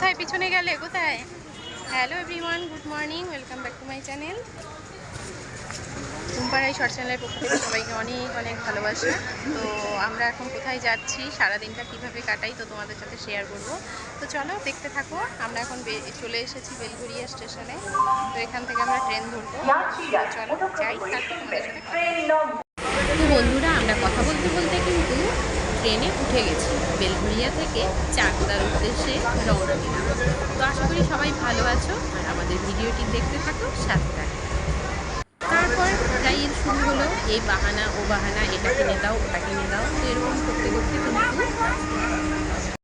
পেছনে গেলে কোথায়? Hello everyone good morning welcome back to my channel কুম্পারাই short চ্যানেলের পক্ষ থেকে সবাইকে অনেক অনেক ভালোবাসা। তো আমরা এখন কোথায় যাচ্ছি? সারাদিনটা কীভাবে কাটাই? তো তোমাদের সাথে শেয়ার করব। তো চলো দেখতে থাকো। আমরা এখন চলে এসেছি বেলঘরিয়া স্টেশনে তো এখান থেকে আমরা ট্রেন ধরবো। চলো যাই তারপর তোমাদের সাথে বন্ধুরা আমরা কথা বলতে বলতে কিন্তু ট্রেনে উঠে গেছি। বেলঘরিয়া থেকে চাকদার উদ্দেশ্যে রওনা দিলাম। তো আশা করি সবাই ভালো আছো আর আমাদের ভিডিওটি দেখতে থাকো সাথে থাকো। তারপর রাইয়ের শুরু হলো এই বাহানা ও বাহানা এটা কিনে দাও ওটা কিনে দাও তো এরকম করতে করতে কিন্তু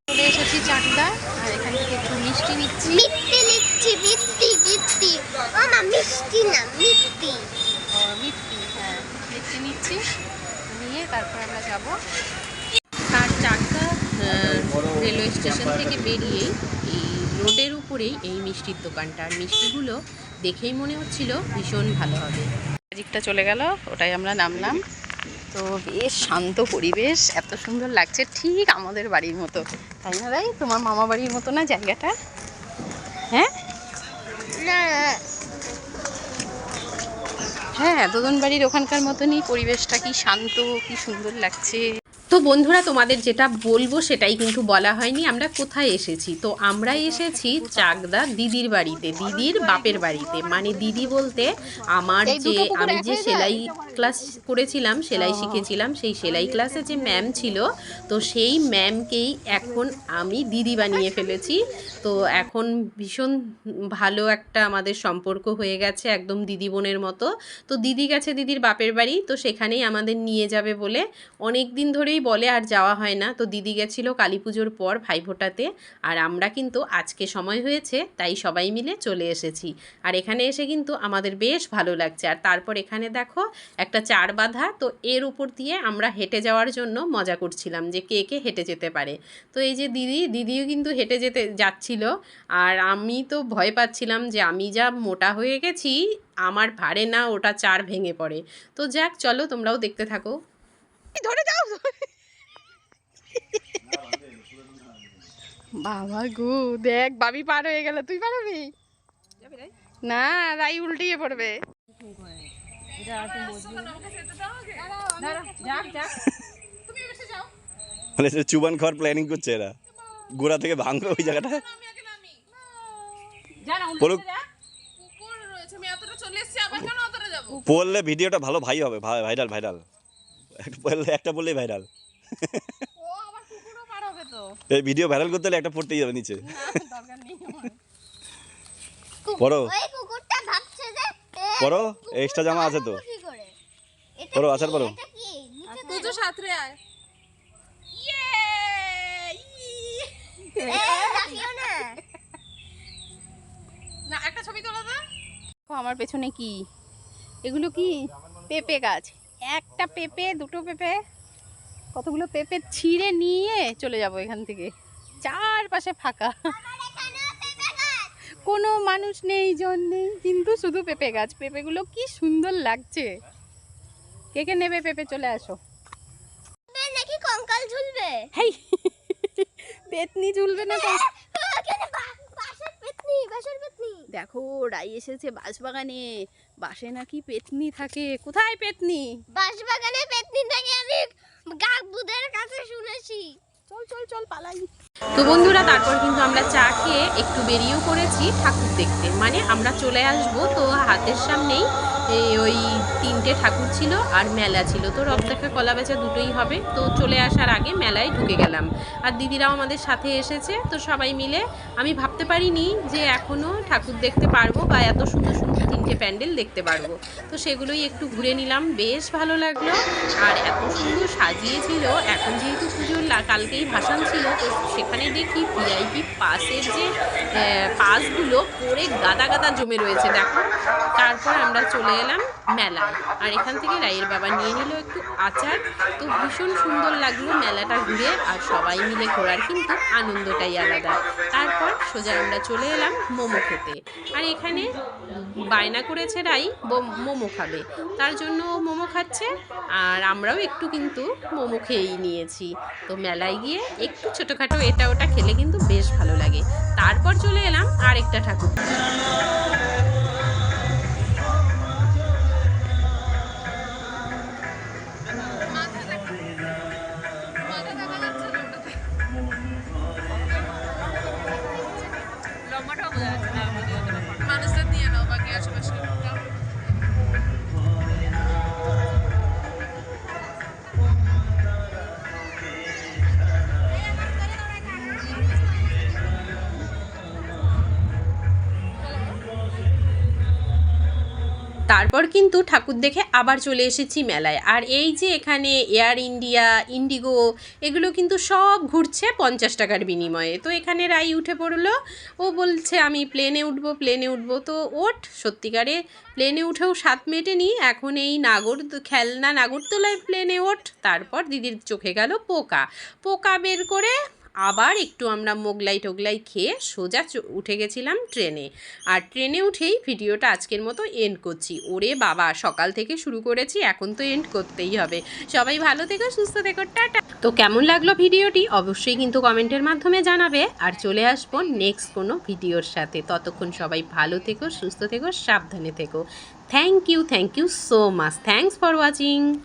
চলে এসেছি চাকদা আর এখান থেকে একটু মিষ্টি নিচ্ছি। মিষ্টি লিখছি মিষ্টি মিষ্টি। মামা মিষ্টি না মিষ্টি। ও, মিষ্টি হ্যাঁ মিষ্টি নিচ্ছি। নিয়ে তারপর আমরা যাব চাকদা রেলওয়ে স্টেশন থেকে বেরিয়েই এই রোডের উপরেই এই মিষ্টির দোকানটা। আর মিষ্টিগুলো দেখেই মনে হচ্ছিল ভীষণ ভালো হবে। ম্যাজিকটা চলে গেল ওটাই আমরা নামলাম। তো বেশ শান্ত পরিবেশ এত সুন্দর লাগছে ঠিক আমাদের বাড়ির মতো। তাই না রাই তোমার মামা বাড়ির মতো না জায়গাটা? হ্যাঁ? হ্যাঁ দোদন বাড়ির ওখানকার মতনই পরিবেশটা কি শান্ত কি সুন্দর লাগছে। তো বন্ধুরা তোমাদের যেটা বলব সেটাই কিন্তু বলা হয়নি। আমরা কোথায় এসেছি? তো আমরা এসেছি চাকদা দিদির বাড়িতে দিদির বাপের বাড়িতে। মানে দিদি বলতে আমার যে আমি যে সেলাই ক্লাস করেছিলাম সেলাই শিখেছিলাম সেই সেলাই ক্লাসে যে ম্যাম ছিল তো সেই ম্যামকেই এখন আমি দিদি বানিয়ে ফেলেছি। তো এখন ভীষণ ভালো একটা আমাদের সম্পর্ক হয়ে গেছে একদম দিদি বোনের মতো। তো দিদি গেছে দিদির বাপের বাড়ি তো সেখানেই আমাদের নিয়ে যাবে বলে অনেক দিন ধরেই বলে আর যাওয়া হয় না। তো দিদি গেছিল কালী পুজোর পর ভাইফোঁটাতে। আর আমরা কিন্তু আজকে সময় হয়েছে, তাই সবাই মিলে চলে এসেছি। আর এখানে এসে কিন্তু আমাদের বেশ ভালো লাগছে। আর তারপর এখানে দেখো একটা চার বাঁধা, তো এর উপর দিয়ে আমরা হেঁটে যাওয়ার জন্য মজা করছিলাম যে কে কে হেঁটে যেতে পারে। তো এই যে দিদি, দিদিও কিন্তু হেঁটে যেতে যাচ্ছিল। আর আমি তো ভয় পাচ্ছিলাম যে আমি যা মোটা হয়ে গেছি, আমার ভারে না ওটা চার ভেঙে পড়ে। তো যাক, চলো তোমরাও দেখতে থাকো। ধরে যাও। বাবা গু দেখ বাবি পার হয়ে গেল। তুই পারবি না রাই উল্টিয়ে পড়বে। মানে সে চুবান খাওয়ার প্ল্যানিং করছে এরা। গোড়া থেকে ভাঙবে ওই জায়গাটা। পড়লে ভিডিওটা ভালো ভাই হবে ভাই ভাইরাল ভাইরাল একটা পড়লে একটা বললেই ভাইরাল এই ভিডিও ভাইরাল করতে হলে একটা পড়তেই যাবে নিচে। পড়ো। ওই কুকুরটা ভাবছে যে এ, পড়ো এক্সট্রা জামা আছে তো। কি করে। এটা পড়ো? আসার পড়ো। এটা কি? নিচে তুই তো সাঁতরে আয়। না। না একটা ছবি তোলা আমার পেছনে কি? এগুলো কি? পেঁপে গাছ। একটা পেঁপে দুটো পেঁপে কতগুলো পেঁপে ছিঁড়ে নিয়ে চলে যাব এখান থেকে। চারপাশে ফাঁকা। কোনো মানুষ নেই জন নেই কিন্তু শুধু পেঁপে গাছ। পেঁপেগুলো কি সুন্দর লাগছে। কে কে নেবে পেঁপে চলে আসো। নাকি কঙ্কাল ঝুলবে। হেই পেতনি ঝুলবে না পেতনি দেখো রাই এসেছে বাঁশবাগানে। বাসে নাকি পেতনি থাকে? কোথায় পেতনি? বাঁশবাগানে পেতনি থেকে আমি গাবুদের কাছে শুনেছি। চল চল চল পালাই। তো বন্ধুরা তারপর কিন্তু আমরা চা খেয়ে একটু বেরিয়েও করেছি ঠাকুর দেখতে। মানে আমরা চলে আসব তো হাতের সামনেই। এই ওই তিনটে ঠাকুর ছিল আর মেলা ছিল। তো রথ দেখা কলা বেচা দুটোই হবে। তো চলে আসার আগে মেলায় ঢুকে গেলাম। আর দিদিরাও আমাদের সাথে এসেছে। তো সবাই মিলে আমি ভাবতে পারিনি যে এখনও ঠাকুর দেখতে পারব বা এত সুন্দর সুন্দর প্যান্ডেল দেখতে পারব। তো সেগুলোই একটু ঘুরে নিলাম, বেশ ভালো লাগল। আর এত সুন্দর সাজিয়েছিল, এখন যেহেতু পুজোর কালকেই ভাসান ছিল, তো সেখানে দেখি ভিআইপি পাসের যে পাসগুলো পরে গাদা গাদা জমে রয়েছে, দেখো। তারপর আমরা চলে এলাম মেলায়। আর এখান থেকে রায়ের বাবা নিয়ে নিল একটু আচার। তো ভীষণ সুন্দর লাগল মেলাটা ঘুরে, আর সবাই মিলে ঘোরার কিন্তু আনন্দটাই আলাদা। তারপর সোজা আমরা চলে এলাম মোমো খেতে। আর এখানে বায়না করেছে রাই ছেড়াই মোমো খাবে। তার জন্য মোমো খাচ্ছে, আর আমরাও একটু কিন্তু মোমো খেয়েই নিয়েছি। তো মেলায় গিয়ে একটু ছোটোখাটো এটা ওটা খেলে কিন্তু বেশ ভালো লাগে। তারপর চলে এলাম আরেকটা ঠাকুর। তারপর কিন্তু ঠাকুর দেখে আবার চলে এসেছি মেলায়। আর এই যে এখানে এয়ার ইন্ডিয়া ইন্ডিগো এগুলো কিন্তু সব ঘুরছে পঞ্চাশ টাকার বিনিময়ে। তো এখানে রাই উঠে পড়ল। ও বলছে, আমি প্লেনে উঠবো প্লেনে উঠবো। তো ওঠ, সত্যিকারে প্লেনে উঠেও সাত মেটেনি। এখন এই নাগর খেলনা নাগরদোলায় প্লেনে ওঠ। তারপর দিদির চোখে গেল পোকা। পোকা বের করে আবার একটু আমরা মোগলাই টোগলাই খেয়ে সোজা উঠে গেছিলাম ট্রেনে। আর ট্রেনে উঠেই ভিডিওটা আজকের মতো এন্ড করছি। ওরে বাবা, সকাল থেকে শুরু করেছি, এখন তো এন্ড করতেই হবে। সবাই ভালো থেকো, সুস্থ থেকো, টাটা। তো কেমন লাগল ভিডিওটি? অবশ্যই কিন্তু কমেন্টের মাধ্যমে জানাবে। আর চলে আসব নেক্সট কোনো ভিডিওর সাথে। ততক্ষণ সবাই ভালো থেকো, সুস্থ থেকো, সাবধানে থেকো। Thank you thank you so much thanks for watching